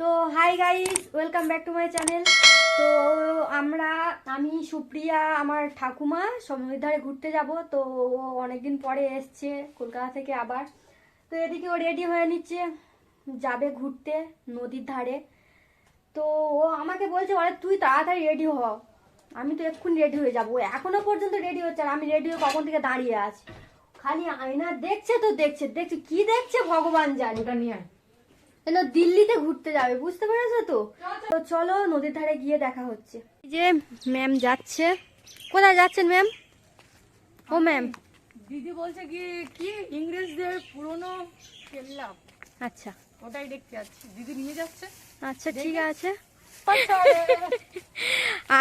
তো hi guys welcome back to my channel তো আমরা, আমি, সুপ্রিয়া, আমার ঠাকুমা সমুদ্রের ধারে ঘুরতে যাব। তো ও অনেকদিন পরে এসছে কলকাতা থেকে আবার। তো এদিকে ও রেডি হয়ে নিচ্ছে, যাবে ঘুরতে নদীর ধারে। তো ও আমাকে বলছে, অরে, তুই তাড়াতাড়ি রেডি হ। আমি তো এক্ষুনি রেডি হয়ে যাব। এখনও পর্যন্ত রেডি হচ্ছে আর আমি রেডি হয়ে কখন থেকে দাঁড়িয়ে আছি। খালি আয়না দেখছে তো দেখছে। দেখছে কি দেখছে ভগবান জানে। ওটা নিয়ে আয়। কেন দিল্লিতে ঘুরতে যাবে বুঝতে পেরেছ তো? তো চলো নদীর ধারে গিয়ে দেখা হচ্ছে। এই যে ম্যাম যাচ্ছে। কোথায় যাচ্ছেন ম্যাম? ও ম্যাম। দিদি বলছে কি কি ইংরেজদের পুরনো কেল্লা? আচ্ছা। ওটাই দেখতে যাচ্ছি। দিদি নিয়ে যাচ্ছে। আচ্ছা ঠিক আছে।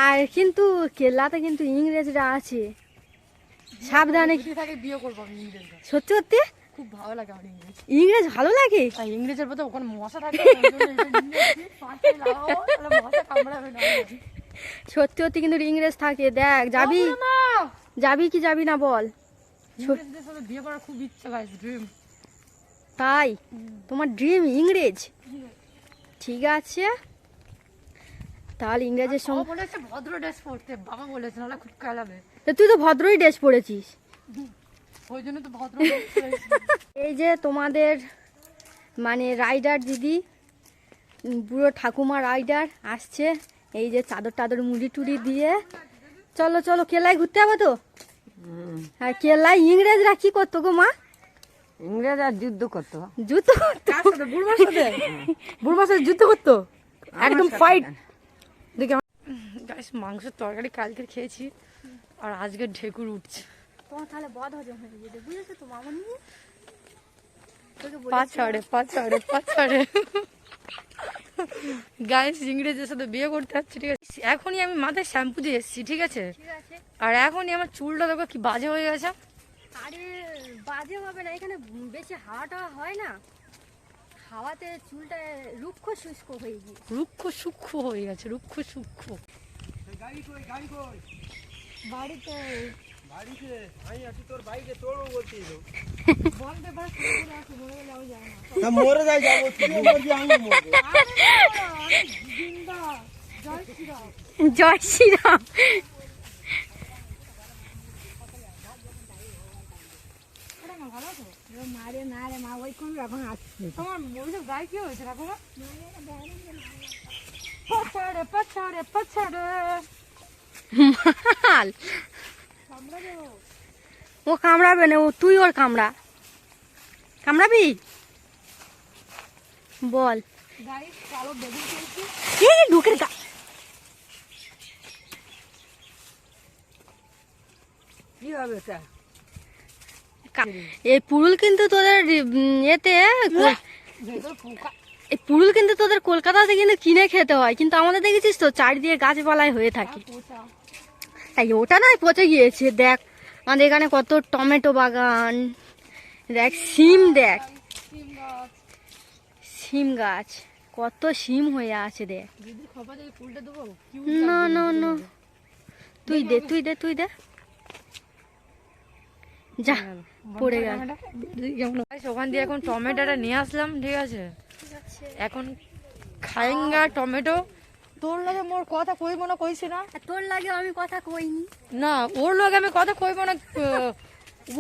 আর কিন্তু কেল্লাতে কিন্তু ইংরেজরা আছে। সাবধানে বিয়ে করব সত্যি সত্যি? খুব ভালো লাগে আমার ইংরেজ। ইংরেজ ভালো লাগে? ইংরেজের মধ্যে ওখানে মশা থাকে সত্যি সত্যি কিন্তু ইংরেজ থাকে দেখ যাবি? যাবি কি যাবি না বল? বিয়ে করার খুব ইচ্ছা গাইস ড্রিম তাই? তোমার ড্রিম ইংরেজ? ঠিক আছে। তাহলে ইংরেজের সঙ্গে বলেছে ভদ্র ড্রেস পরতে বাবা বলেছে নাহলে খুব কালাবে তুই তো ভদ্রই ড্রেস পরেছিস। ওই জন্য তো ভদ্র এই যে তোমাদের মানে রাইডার দিদি বুড়ো ঠাকুমা রাইডার আসছে এই যে চাদর টাদর মুড়ি টুড়ি দিয়ে। চলো চলো কেলায় ঘুরতে যাব তো? হ্যাঁ কেলায় ইংরেজরা কি করতো গো মা? ইংরেজ আর যুদ্ধ করতো? জুতো কার সাথে? বুড়মার সাথে বুড়মার সাথে যুদ্ধ করতো? একদম ফাইট দেখে গাইস মাংসের তরকারি কালকে খেয়েছি আর আজকে ঢেকুর উঠছে। তোমার তাহলে বদ হজম হয়ে যেতে বুঝেছ তো মামনি তোকে পাঁচ বলেছি ছাড়ে পাঁচ ছাড়ে পাঁচ গাইস ইংরেজের সাথে বিয়ে করতে যাচ্ছি ঠিক আছে? এখনই আমি মাথায় শ্যাম্পু দিয়ে এসেছি ঠিক আছে? আর এখনই আমার চুলটা দেখো কি বাজে হয়ে গেছে। আরে বাজে হবে না এখানে বেশি হাওয়া টাওয়া হয় না। হাওয়াতে চুলটা রুক্ষ শুষ্ক হয়ে গিয়ে রুক্ষ সূক্ষ্ম হয়ে গেছে রুক্ষ সূক্ষ্ম। বাড়িতে মরে যাই যাব জয় শ্রীরাম মারে না। রে মা ওই কোন এখন আসছে তোমার ওইসব গায়ে কি হয়েছে ঠাকুমা পাছাড়ে পাছাড়ে পাছাড়ে মাল। ও? কামড়াবে না ও তুই ওর কামড়া। কামড়াবি? বল। ঢুকে গা। কি হবে এটা এই পুরুল কিন্তু তোদের এতে এই পুরুল কিন্তু তোদের কলকাতাতে কিন্তু কিনে খেতে হয় কিন্তু আমাদের দেখেছিস তো চারিদিকে গাছপালায় হয়ে থাকে। এই ওটা নয় পচে গিয়েছে দেখ। আমাদের এখানে কত টমেটো বাগান। দেখ সিম দেখ। সিম গাছ কত সিম হয়ে আছে দেখ। না না না। তুই দে তুই দে তুই দে। যা পড়ে গেল। ওখান দিয়ে এখন টমেটোটা নিয়ে আসলাম ঠিক আছে। এখন খাইঙ্গা টমেটো তোর লাগে মোর কথা কইব না কইছি না? তোর লাগে আমি কথা কইনি। না ওর লগে আমি কথা কইব না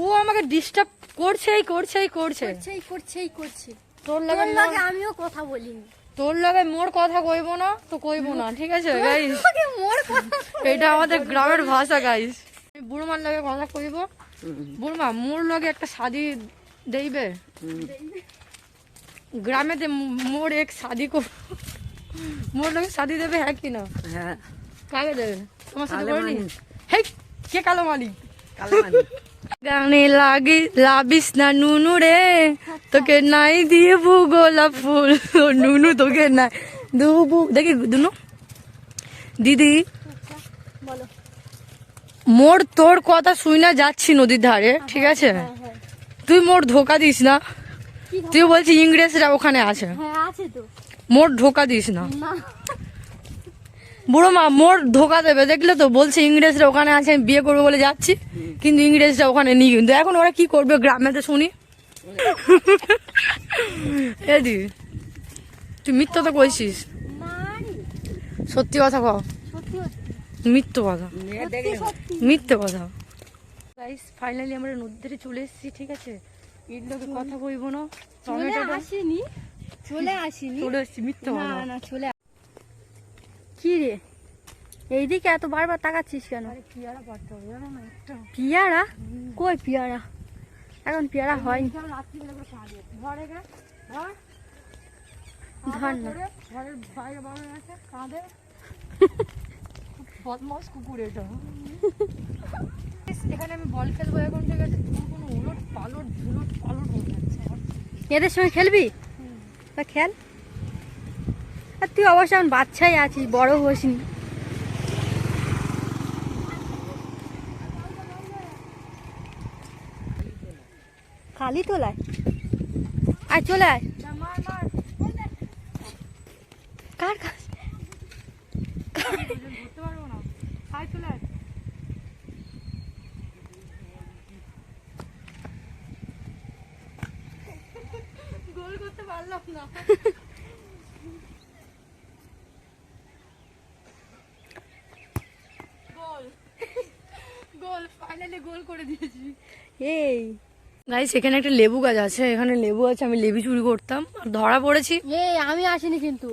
ও আমাকে ডিস্টার্ব করছেই করছেই করছে। করছেই করছেই করছে। তোর লগে লাগে আমিও কথা বলিনি। তোর লগে মোর কথা কইব না তো কইব না ঠিক আছে গাইস মোর কথা এটা আমাদের গ্রামের ভাষা গাইস বুড়মার লগে কথা কইব। বুড়মা মোর লগে একটা শাদি দেইবে? গ্রামেতে মোর এক শাদি কর মোর লগে শাদি দেবে হ্যাঁ কি না হ্যাঁ কাকে দেবে? তোমার সাথে হেই কে কালো মালিক কালো মানি। গানে লাগি লাবিস না নুনু রে তোকে নাই দিয়ে গোলাপ ফুল। নুনু তোকে নাই দুবু। দেখি দুনু। দিদি বলো। মোর তোর কথা শুই না যাচ্ছি নদীর ধারে ঠিক আছে? তুই মোর ধোকা দিস না? তুই বলছি ইংরেজরা ওখানে আছে। হ্যাঁ আছে তো। মোর ধোকা দিস না। বুড়ো মা মোর ধোকা দেবে। দেখলে তো বলছে ইংরেজরা ওখানে আছে আমি বিয়ে করব বলে যাচ্ছি। কিন্তু ইংরেজরা ওখানে নেই। কিন্তু এখন ওরা কি করবে গ্রামে তো শুনি। এদি তুই মিথ্যা তো কইছিস। সত্যি কথা কও। মিথ্যে কথা। মিথ্যে কথা। গাইস ফাইনালি আমরা নদী ধারে চলে এসেছি ঠিক আছে? কথা কইবো না। চলে টমেটোটা আসিনি। চলে আসিনি। চলে এসেছি মিথ্যে না না চলে কি রে? এইদিকে এত বারবার তাকাচ্ছিস কেন? পিয়ারা পারতে হবে পিয়ারা? কই পিয়ারা? এখন পিয়ারা হয়নি ধর না হয়ে বদমাস কুকুর এটা। এখানে আমি বল খেলব এখন ঠিক আছে। কোনো উলট পালট ঝুলট পালট হয়ে যাচ্ছে। এদের সঙ্গে খেলবি? তা খেল আর তুই অবশ্য এখন বাচ্চাই আছিস বড় হোসনি খালি তোলায়? আর চলে আয়। কার কাছে ধরতে পারব না আয় চলে আয় গোল করতে পারলাম না গোল গোল ফাইনালি গোল করে দিয়েছি এই গাইস এখানে একটা লেবু গাছ আছে। এখানে লেবু আছে আমি লেবু চুরি করতাম। আর ধরা পড়েছি। এই আমি আসিনি কিন্তু।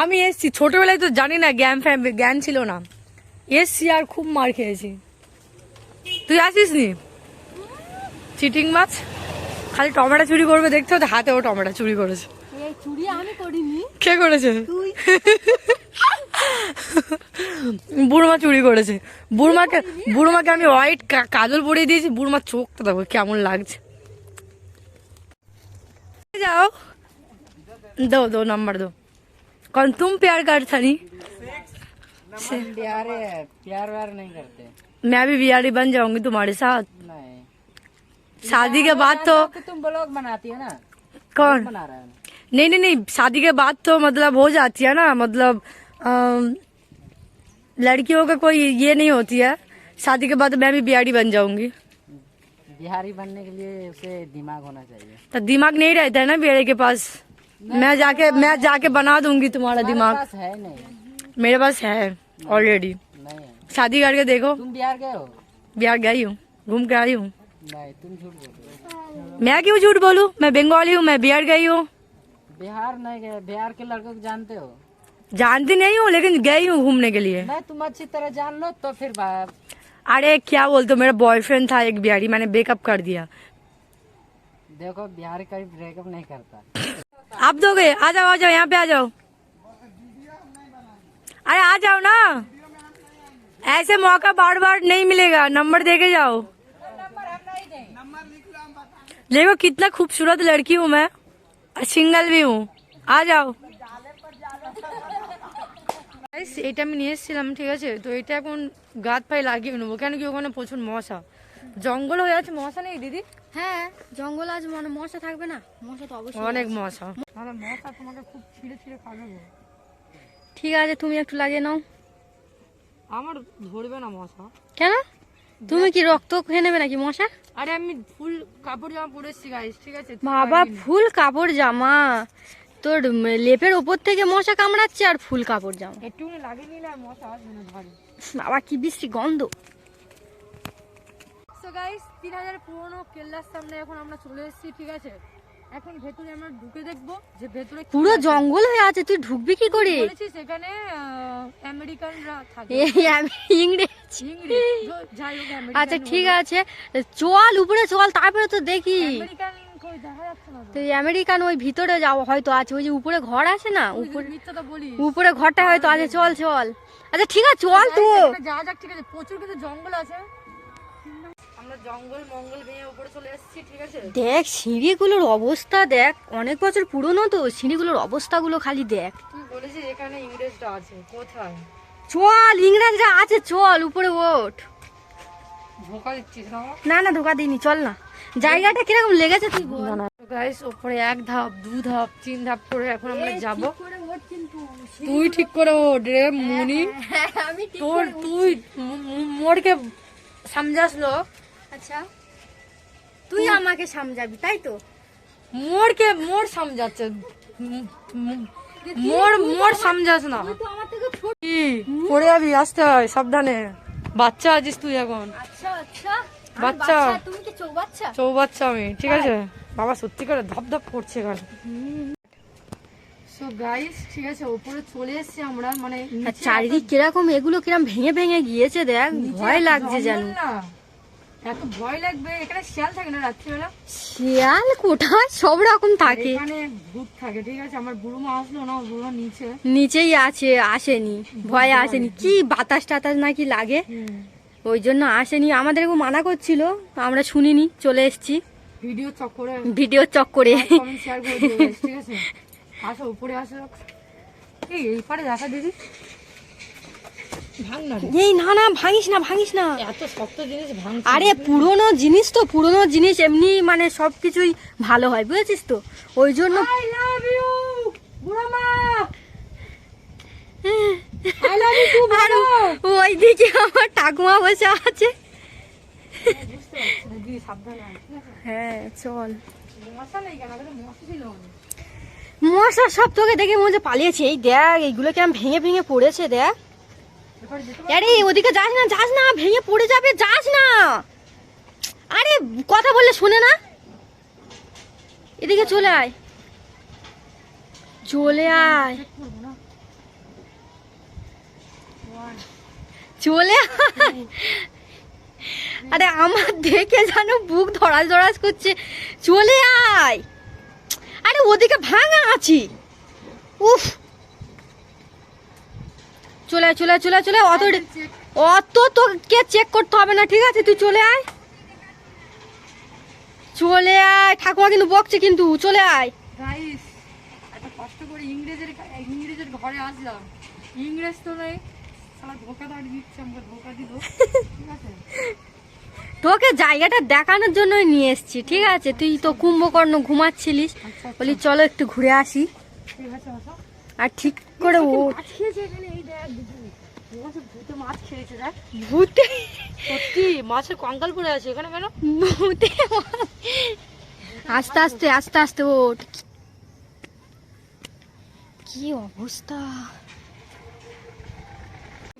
আমি এসছি। ছোটবেলায় তো জানি না জ্ঞান ফ্যান জ্ঞান ছিল না। এসছি আর খুব মার খেয়েছি। তুই আসিস নি? চিটিং মাছ? খালি টমেটো চুরি করবে দেখতে হতো হাতেও টমেটো চুরি করেছে। চুরি আমি করিনি। কে করেছে? তুই। বুড়মা চুরি করেছে। বুড়মাকে বুড়মাকে আমি হোয়াইট কাজল পরিয়ে দিয়েছি। বুড়মার চোখটা দেখো কেমন লাগছে। যাও दो दो नंबर दो। कौन तुम प्यार कर था नहीं प्यार प्यार व्यार नहीं करते। मैं भी बिहारी बन जाऊँगी तुम्हारे साथ। नहीं। शादी के बाद तो तो तुम ब्लॉग बनाती है ना? कौन? बना रहा है। नहीं नहीं नहीं शादी के बाद तो मतलब हो जाती है ना मतलब लड़कियों का कोई ये नहीं होती है। शादी के बाद मैं भी बिहारी बन जाऊँगी। बिहारी बनने के लिए उसे दिमाग होना चाहिए। तो दिमाग नहीं रहता है ना बिहारी के पास? मैं जाके मैं जाके बना दूँगी तुम्हारा दिमाग। पास है नहीं। मेरे पास है ऑलरेडी शादी करके देखो। तुम बिहार गए हो? बिहार गई हूँ घूम के आई हूँ। तुम झूठ बोल मैं क्यों झूठ बोलूँ? मैं बंगाली हूँ मैं बिहार गई हूँ। बिहार नहीं गए बिहार के लड़कों को जानते हो? जानती नहीं हूँ लेकिन गई हूँ घूमने के लिए। मैं तुम अच्छी तरह जान लो तो फिर अरे क्या बोलते हो? मेरा बॉयफ्रेंड था एक बिहारी मैंने ब्रेकअप कर दिया। देखो बिहारी कभी ब्रेकअप नहीं करता। आप दोगे? आ जाओ आ जाओ यहाँ पे आ जाओ। अरे आ जाओ ना। ऐसे मौका बार बार नहीं मिलेगा। नंबर दे के जाओ। देखो कितना खूबसूरत लड़की हूँ मैं। और सिंगल भी हूँ। आ जाओ। এটা আমি নিয়ে এসেছিলাম ঠিক আছে? তো এটা এখন গাত পায়ে লাগিয়ে নেব। কেন কি ওখানে প্রচুর মশা? জঙ্গল হয়ে আছে মশা নেই দিদি? হ্যাঁ জঙ্গল আজ মানে মশা থাকবে না। মশা তো অবশ্যই অনেক মশা। মানে মশা তোমাকে খুব ছিঁড়ে ছিঁড়ে খাবে ঠিক আছে তুমি একটু লাগিয়ে নাও। আমার ধরবে না মশা। কেন? তুমি কি রক্ত খেয়ে নেবে নাকি মশা? আরে আমি ফুল কাপড় জামা পরে এসেছি গাইস ঠিক আছে? বাবা ফুল কাপড় জামা। তোর লেপের ওপর থেকে মশা কামড়াচ্ছে আর ফুল কাপড় জামা। একটু লাগিয়ে আর মশা না ধরে বাবা কি বিশ্রী গন্ধ। সো গাইস তিন হাজার পুরোনো কেল্লার সামনে এখন আমরা চলে এসেছি ঠিক আছে? এখন ভেতরে আমরা ঢুকে দেখব যে ভেতরে পুরো জঙ্গল হয়ে আছে তুই ঢুকবি কি করে? বলেছি সেখানে আহ, আমেরিকানরা থাকে। ইংরেজ। ইংরেজ। আচ্ছা ঠিক আছে। চল উপরে চল তারপরে তো দেখি। আমেরিকান না তো তো আমেরিকান ওই ভিতরে যাও হয়তো আছে ওই যে উপরে ঘর আছে না? উপরে উপরে ঘরটা হয়তো আছে চল চল। আচ্ছা ঠিক আছে চল তো। এখানে যাওয়া যাক ঠিক আছে প্রচুর কিন্তু জঙ্গল আছে। আমরা জঙ্গল মঙ্গল ভেঙে উপরে চলে এসেছি ঠিক আছে? দেখ সিঁড়িগুলোর অবস্থা দেখ অনেক বছর পুরনো তো সিঁড়িগুলোর অবস্থাগুলো খালি দেখ। এখানে ইংরেজটা আছে কোথায়? চল ইংরেজরা আছে চল উপরে ওঠ। না না না ধোকা দিইনি চল না। জায়গাটা কীরকম লেগেছে তুই বল। গাইস ওপরে এক ধাপ দু ধাপ তিন ধাপ করে এখন আমরা যাব। তুই ঠিক করে ওঠ রে মুনি। তোর তুই মোড়কে সামজাস লো। আচ্ছা। তুই আমাকে সামজাবি তাই তো? মোড়কে মোড় সামজাচ্ছে। মোড় মোড় সামজাস না। পড়ে যাবি আসতে হয় সাবধানে। বাচ্চা আছিস তুই এখন। আচ্ছা আচ্ছা। বাচ্চা। তুমি কি চৌ বাচ্চা? চৌবাচ্চা আমি ঠিক আছে? বাবা সত্যি করে ধপ ধপ করছে এখানে। সো গাইস ঠিক আছে উপরে চলে এসেছি আমরা মানে চারিদিক কীরকম এগুলো কিরম ভেঙে ভেঙে গিয়েছে দেখ ভয় লাগছে এত ভয় লাগবে এখানে শিয়াল থাকে না রাত্রিবেলা? শিয়াল কোথায়? সব রকম থাকে। এখানে ভূত থাকে ঠিক আছে? আমার বুড়ো মা আসলো না বুড়ো নিচে। নিচেই আছে আসেনি ভয়ে আসেনি। কি বাতাস টাতাস নাকি লাগে? ওই জন্য আসেনি আমাদেরকে মানা করছিল আমরা শুনিনি চলে এসেছি। ভিডিও চক্করে ভিডিও চক্করে করে। দিও ঠিক আছে? আসো উপরে আসো। এই এই পারে দেখা দিদি না এই না না ভাঙিস না ভাঙিস না। এত শক্ত জিনিস ভাঙ আরে পুরনো জিনিস তো পুরনো জিনিস এমনি মানে সবকিছুই ভালো হয় বুঝেছিস তো? ওই জন্য আই লাভ ইউ বুড়ো মা আই লাভ ইউ টু আর ওই দিকে আমার ঠাকুমা বসে আছে। হ্যাঁ মশা সব তোকে দেখে মনে পালিয়েছে। এই দেখ, এইগুলো কেমন ভেঙে ভেঙে পড়েছে, দেখ। আরে, ওদিকে যাস না যাস না, ভেঙে পড়ে যাবে, যাস না। আরে, কথা বললে শোনে না। এদিকে চলে আয়। চলে আয় পারব না চলে আয়। আরে আমার দেখে জানো বুক ধরাস ধরাস করছে। চলে আয়। আরে ওদিকে ভাঙা আছি। উফ। চলে চলে চলে চলে অত অত তোকে চেক করতে হবে না ঠিক আছে? তুই চলে আয়। চলে আয়। ঠাকুমা কিন্তু বকছে কিন্তু চলে আয়। কষ্ট করে ইংরেজের ইংরেজের ঘরে আসলাম। ইংরেজ তো নেই। তোকে জায়গাটা দেখানোর জন্যই নিয়ে এসেছি ঠিক আছে? তুই তো কুম্ভকর্ণ ঘুমাচ্ছিলিস। আচ্ছা বলি চলো একটু ঘুরে আসি। আর ঠিক করে ও ভূতে সত্যি মাছের কঙ্কাল পড়ে আছে এখানে কেন? ভূতে আস্তে আস্তে আস্তে আস্তে ওঠ। কি অবস্থা?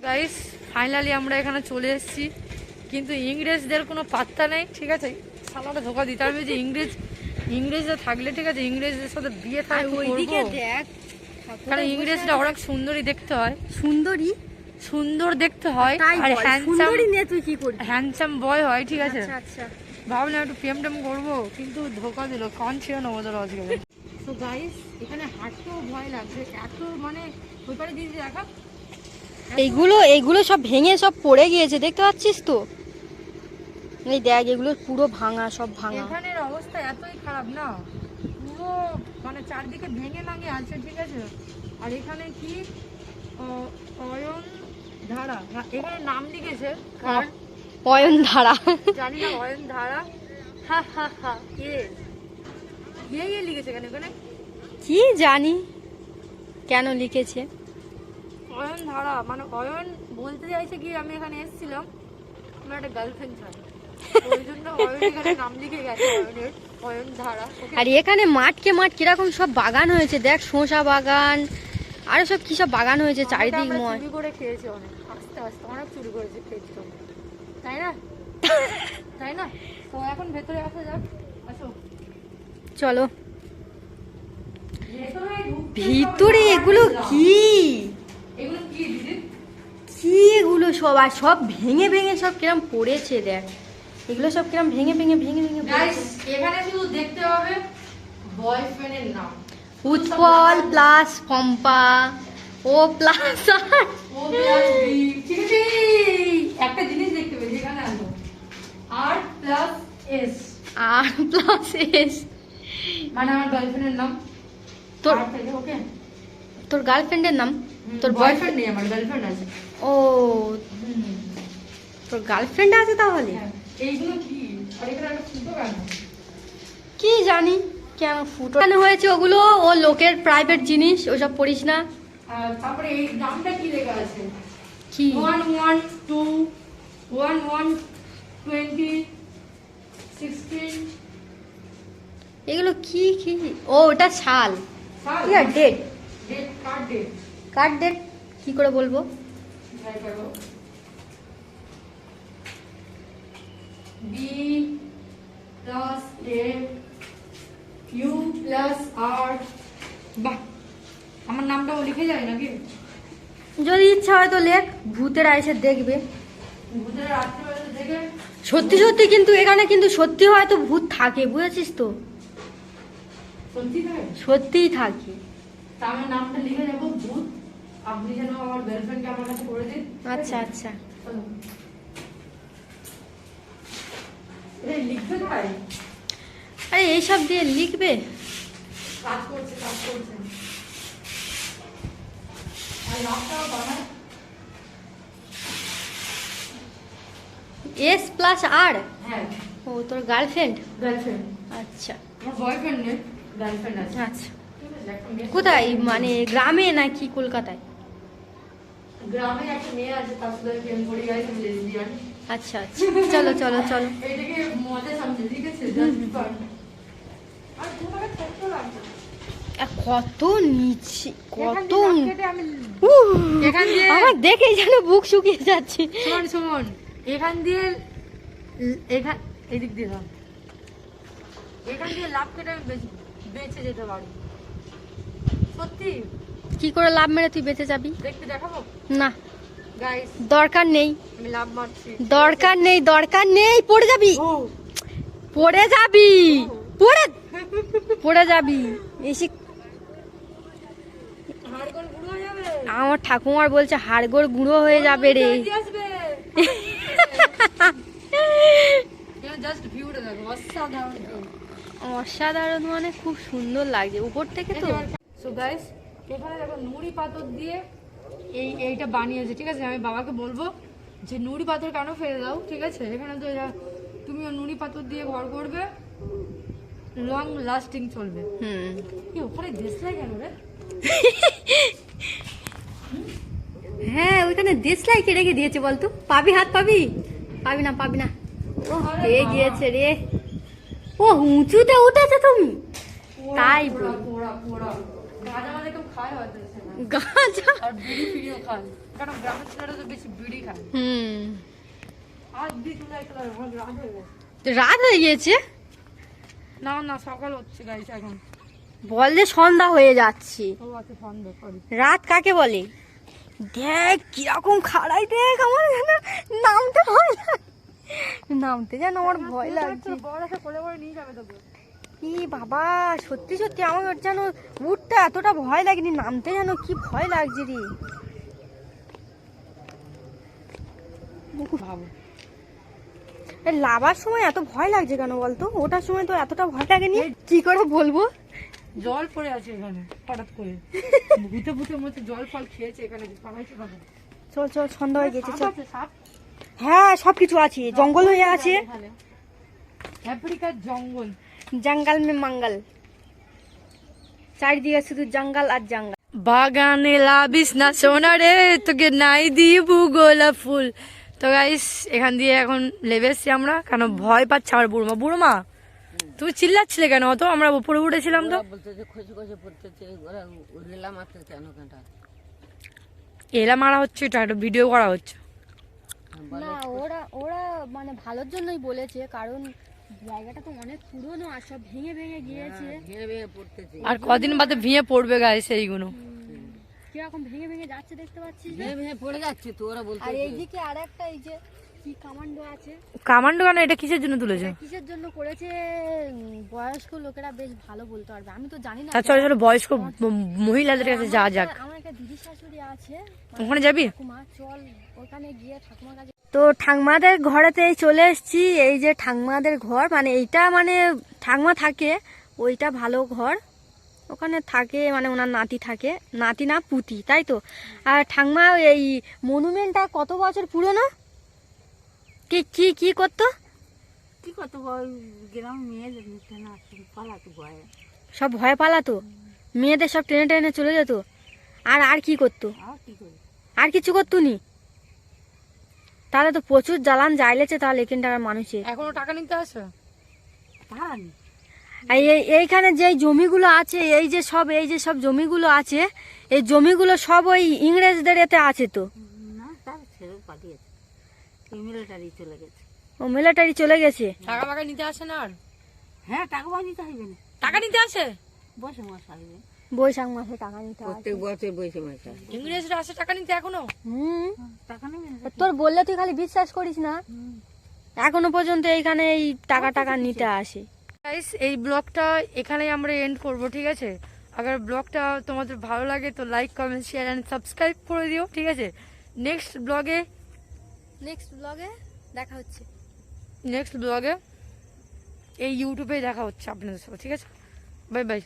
গাইস ফাইনালি আমরা এখানে চলে এসেছি। কিন্তু ইংরেজদের কোনো পাত্তা নেই ঠিক আছে? সালাটা ধোকা দিতে হবে যে ইংরেজ ইংরেজরা থাকলে ঠিক আছে? ইংরেজদের সাথে বিয়ে ওইদিকে দেখ কারণ ইংরেজরা অনেক সুন্দরী দেখতে হয়। সুন্দরী? সুন্দর দেখতে হয় আর হ্যান্ডসাম তুই কি করবি? হ্যান্ডসাম বয় হয় ঠিক আছে? আচ্ছা আচ্ছা। ভাবলাম একটু প্রেম টেম করব কিন্তু ধোকা দিল কান ছিল না ওদের আজকে। তো গাইস এখানে হাঁটতেও ভয় লাগছে এত মানে ওই পারে দিদি দেখা এইগুলো এইগুলো সব ভেঙে সব পড়ে গিয়েছে দেখতে পাচ্ছিস তো? এই দেখ এগুলো পুরো ভাঙা সব ভাঙা। এখানের অবস্থা এতই খারাপ না? পুরো মানে চারদিকে ভেঙে লাগে আছে ঠিক আছে? আর এখানে কি? অয়ন ধারা। হ্যাঁ, এখানে নাম লিখেছে। কার অয়ন ধারা। জানি না অয়ন ধারা। হা হা হা ইয়ে লিখেছে এখানে? এখানে কি জানি? কেন লিখেছে? অয়ন ধারা মানে অয়ন বলতে চাইছে কি আমি এখানে এসেছিলাম। আমার একটা গার্লফ্রেন্ড ধারা আর এখানে মাঠকে মাঠ কীরকম সব বাগান হয়েছে দেখ শসা বাগান আরও সব কি সব বাগান হয়েছে চারিদিক ময়। চুরি করে খেয়েছি অনেক আস্তে আস্তে অনেক চুরি করেছি খেয়েছি তাই না? তাই না? তো এখন ভেতরে আসা যাক আসো। চলো। ভিতরে এগুলো কি? এগুলো কি দিদি? কি এগুলো সব? আর সব ভেঙে ভেঙে সব কিরম পড়েছে দেখ। এগুলো সব কিরম ভেঙে ভেঙে ভেঙে ভেঙে এখানে শুধু দেখতে হবে বয়ফ্রেন্ডের নাম। Utpal plus Pampa O plus O plus B. একটা জিনিস দেখতে এখানে আসো আর plus S R plus S মানে আমার গার্লফ্রেন্ডের নাম। তোর ওকে তোর গার্লফ্রেন্ডের নাম? তোর বয়ফ্রেন্ড নেই আমার গার্লফ্রেন্ড আছে। ও তোর গার্লফ্রেন্ড আছে তাহলে? হ্যাঁ। এইগুলো কি? আর এখানে একটা ফুটো কেন? কি জানি কেন ফুটো কেন হয়েছে ওগুলো? ও লোকের প্রাইভেট জিনিস ওসব পড়িস না। তারপরে এই দামটা কি লেখা আছে? কি? One one two one one twenty sixteen এগুলো কি কি? ও ওটা শাল। ডেট কার ডেট কি করে বলব? B plus A U plus R বাহ আমার নামটাও লিখে যায় নাকি? যদি ইচ্ছা হয় তো লেখ ভূতেরা এসে দেখবে। ভূতের দেখে? সত্যি সত্যি কিন্তু এখানে কিন্তু সত্যি হয়তো ভূত থাকে বুঝেছিস তো? সত্যি থাকে? সত্যিই থাকে। তা আমার নামটা লিখে যাব ভূত। আপনি যেন আমার গার্লফ্রেন্ডকে আমার কাছে করে দিন। আচ্ছা আচ্ছা। আরে এইসব দিয়ে লিখবে? কাজ করছে কাজ করছে। আর বানায় এস প্লাস আর হ্যাঁ। ও তোর গার্লফ্রেন্ড গার্লফ্রেন্ড আচ্ছা। আমার বয়ফ্রেন্ড নেই গার্লফ্রেন্ড আছে। আচ্ছা। কোথায়? মানে গ্রামে নাকি কলকাতায়? গ্রামে একটা মেয়ে আছে তার সাথে প্রেম করে গেছে লেসবিয়ান আচ্ছা আচ্ছা। চলো চলো চলো। এটাকে মজা সামনে ঠিক আছে? আর তোমাকে ছোট্ট লাগছে? কত নিচে কত আমি এখান দিয়ে- আমার দেখেই যেন বুক শুকিয়ে যাচ্ছে। শোন শোন। এখান দিয়ে এখান এদিক দিয়ে এখান দিয়ে লাভ কেটে আমি বেঁচে- বেঁচে যেতে পারি। সত্যি? কি করে লাভ মেরে তুই বেঁচে যাবি? দেখতে দেখাবো? না। দরকার নেই। লাভ মারছি। দরকার নেই দরকার নেই পড়ে যাবি। পড়ে যাবি। পড়ে পড়ে যাবি। যাবে। আমার ঠাকুমার বলছে হাড়গোড় গুঁড়ো হয়ে যাবে রে। অসাধারণ মানে খুব সুন্দর লাগছে। উপর থেকে তো সো গাইস এখানে দেখো নুড়ি পাথর দিয়ে এই এইটা বানিয়েছে ঠিক আছে? আমি বাবাকে বলব যে নুড়ি পাথর কেন ফেলে দাও ঠিক আছে? এখানে তো এরা তুমিও নুড়ি পাথর দিয়ে ঘর করবে লং লাস্টিং চলবে। হুম। কি ওখানে দেশলাই কেন রে? হ্যাঁ ওইখানে দেশলাই কে রেখে দিয়েছে বলতো? পাবি হাত পাবি? পাবি না পাবি না। ও পেয়ে গিয়েছে রে? ও উঁচুতে উঠেছে তুমি? তাই পোড়া পোড়া। খায় হয়তো গাঁজা আর বিড়ি ফিড়িও খায়। কারণ গ্রামের ছেলেরা তো বেশি বিড়ি খায়। হুম। আজ দিয়ে চলে আসতে পারে আমার রাত হয়ে গেছে। না না সকাল হচ্ছে গাইস এখন। বল যে সন্ধ্যা হয়ে যাচ্ছে। রাত কাকে বলে? দেখ কীরকম খাড়াই দেখ আমার যেন। নামতে ভয় লাগে। নামতে যেন আমার ভয় লাগছে। বড় একটা কোলে করে নিয়ে যাবে তোকে। কি বাবা সত্যি সত্যি আমার যেন উঠতে এতটা ভয় লাগেনি নামতে যেন কি ভয় লাগছে রে। ভাবো লাভার সময় এত ভয় লাগছে কেন বলতো? ওটার সময় তো এতটা ভয় লাগেনি। কি করে বলব? জল পড়ে আছে এখানে হঠাৎ করে। ভূতে ভূতে মধ্যে জল ফল খেয়েছে এখানে চল চল সন্ধ্যা হয়ে গেছে চল। হ্যাঁ সবকিছু আছে জঙ্গল হয়ে আছে। আফ্রিকার জঙ্গল। জঙ্গল মে মঙ্গল। চারিদিকে শুধু জঙ্গল আর জঙ্গল। বাগানে লাবিস না সোনা রে তোকে নাই দিব গোলাপ ফুল। তো গাইস এখান দিয়ে এখন লেবে এসছি আমরা কেন ভয় পাচ্ছে আমার বুড়মা। বুড়মা তুমি চিল্লাচ্ছিলে কেন? অত আমরা উপরে উঠেছিলাম তো। এলা মারা হচ্ছে এটা একটা ভিডিও করা হচ্ছে। না ওরা ওরা মানে ভালোর জন্যই বলেছে কারণ জায়গাটা তো অনেক পুরনো আর সব ভেঙে ভেঙে গিয়েছে। পড়তেছে। আর কদিন বাদে ভিঙে পড়বে গাইস এইগুলো কীরকম ভেঙে ভেঙে যাচ্ছে দেখতে পাচ্ছিস না? ভেঙে ভেঙে পড়ে যাচ্ছে তো ওরা আর এইদিকে আর একটা এই যে কি কামান্ডো আছে। কামান্ডো কেন? এটা কিসের জন্য তুলেছে? কিসের জন্য করেছে? বয়স্ক লোকেরা বেশ ভালো বলতে পারবে। আমি তো জানি না চলো চলো বয়স্ক মহিলাদের কাছে যা যাক। আমার একটা দিদি শাশুড়ি আছে। ওখানে যাবি? চল ওখানে গিয়ে ঠাকুমার কাছে তো ঠাকমাদের ঘরেতেই চলে এসেছি। এই যে ঠাকমাদের ঘর মানে এইটা মানে ঠাকমা থাকে ওইটা ভালো ঘর। ওখানে থাকে মানে ওনার নাতি থাকে। নাতি না পুতি তাই তো? আর ঠাকমা এই মনুমেন্টটা কত বছর পুরনো? কি কি কি করতো? কি কত গ্রাম না পালাতে ভয়। সব ভয় পালাতো? মেয়েদের সব টেনে টেনে চলে যেত? আর আর কি করতো? আর কি করি আর কিছু করতো নি? তাহলে তো প্রচুর জ্বালান যাইলেছে তাহলে এখানটার মানুষের। এখনও টাকা নিতে আসো? পালানি আর এই- এইখানে যে জমিগুলো আছে এই যে সব এই যে সব জমিগুলো আছে এই জমিগুলো সব ওই ইংরেজদের এতে আছে তো। না তার ছেড়ে পাঠিয়েছে। মিলিটারি চলে গেছে। ও মিলিটারি চলে গেছে? টাকা ফাকা নিতে আসে না আর? হ্যাঁ টাকা নিতে হইবে টাকা নিতে আসে? বসে বৈশাখ মাসে টাকা নিতে প্রত্যেক বছর বসে মাস ইংরেজরা আসে টাকা নিতে এখনও? হুম। টাকা নেবে তোর বললে তুই খালি বিশ্বাস করিস না। এখনও পর্যন্ত এইখানে এই টাকা টাকা নিতে আসে। গাইস এই ব্লগটা এখানেই আমরা এন্ড করব ঠিক আছে? আবার ব্লগটা তোমাদের ভালো লাগে তো like comment share and subscribe করে দিও ঠিক আছে? নেক্সট ব্লগে নেক্সট ব্লগে দেখা হচ্ছে। নেক্সট ব্লগে এই ইউটিউবে দেখা হচ্ছে আপনাদের সাথে ঠিক আছে? Bye bye